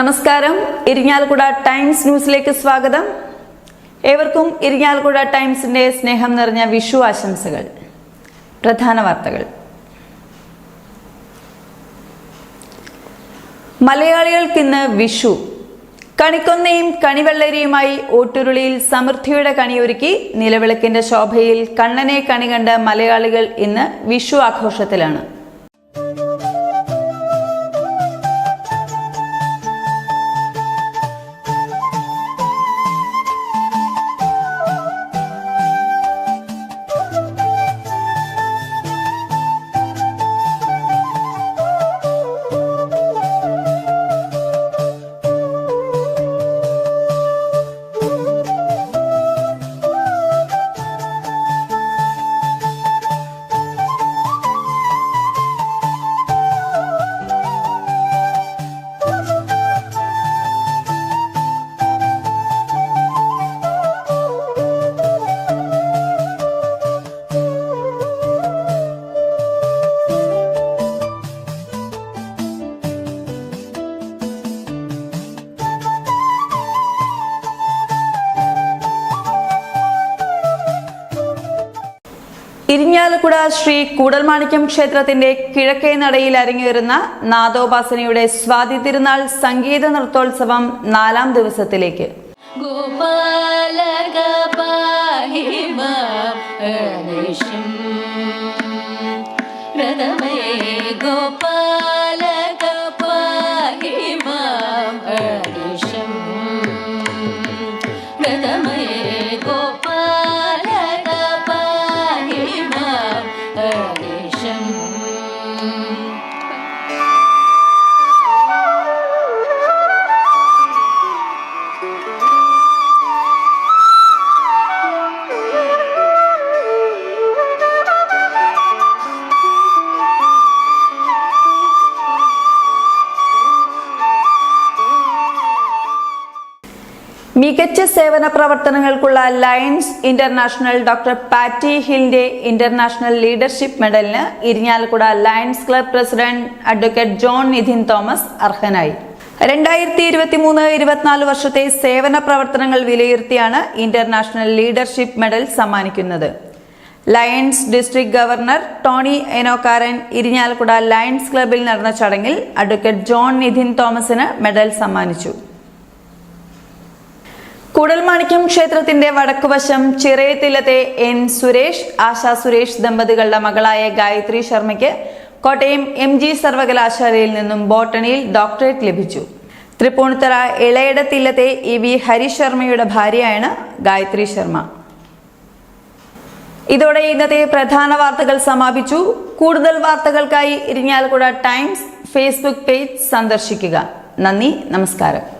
നമസ്കാരം. ഇരിങ്ങാലക്കുട ടൈംസ് ന്യൂസിലേക്ക് സ്വാഗതം. ഏവർക്കും ഇരിങ്ങാലക്കുട ടൈംസിന്റെ സ്നേഹം നിറഞ്ഞ വിഷു ആശംസകൾ. പ്രധാന വാർത്തകൾ. മലയാളികൾക്കിന്ന് വിഷു. കണിക്കൊന്നയും കണിവെള്ളരിയുമായി ഓട്ടുരുളിയിൽ സമൃദ്ധിയുടെ കണിയൊരുക്കി നിലവിളക്കിന്റെ ശോഭയിൽ കണ്ണനെ കണി കണ്ട മലയാളികൾ ഇന്ന് വിഷു ആഘോഷത്തിലാണ്. ഇരിഞ്ഞാലക്കുട ശ്രീ കൂടൽമാണിക്യം ക്ഷേത്രത്തിന്റെ കിഴക്കേ നടയിൽ അരങ്ങേറുന്ന നാദോപാസനയുടെ സ്വാതി തിരുനാൾ സംഗീത നൃത്തോത്സവം നാലാം ദിവസത്തിലേക്ക്. ഗോപാല മികച്ച സേവന പ്രവർത്തനങ്ങൾക്കുള്ള ലയൺസ് ഇന്റർനാഷണൽ ഡോക്ടർ പാറ്റി ഹിലിന്റെ International leadership മെഡലിന് Irinjalakuda Lions club president advocate John Nidhin Thomas അർഹനായി. രണ്ടായിരത്തി ഇരുപത്തി മൂന്ന് ഇരുപത്തിനാല് വർഷത്തെ സേവന പ്രവർത്തനങ്ങൾ വിലയിരുത്തിയാണ് ഇന്റർനാഷണൽ ലീഡർഷിപ്പ് മെഡൽ സമ്മാനിക്കുന്നത്. Lions district governor Tony Enokkaran Irinjalakuda Lions ക്ലബിൽ നടന്ന ചടങ്ങിൽ അഡ്വക്കേറ്റ് ജോൺ നിധിൻ തോമസിന് മെഡൽ സമ്മാനിച്ചു. കൂടൽമാണിക്യം ക്ഷേത്രത്തിന്റെ വടക്കുവശം ചിറയത്തില്ലത്തെ എൻ സുരേഷ് ആശാ സുരേഷ് ദമ്പതികളുടെ മകളായ ഗായത്രി ശർമ്മയ്ക്ക് കോട്ടയം എം ജി സർവകലാശാലയിൽ നിന്നും ബോട്ടണിയിൽ ഡോക്ടറേറ്റ് ലഭിച്ചു. തൃപ്പൂണിത്തറ ഇളയിടത്തില്ലത്തെ ഇ വി ഹരി ശർമ്മയുടെ ഭാര്യയാണ് ഗായത്രി ശർമ്മ. ഇതോടെ ഇന്നത്തെ പ്രധാന വാർത്തകൾ സമാപിച്ചു. കൂടുതൽ വാർത്തകൾക്കായി ഇരിഞ്ഞാലക്കുട ടൈംസ് ഫേസ്ബുക്ക് പേജ് സന്ദർശിക്കുക. നന്ദി നമസ്കാരം.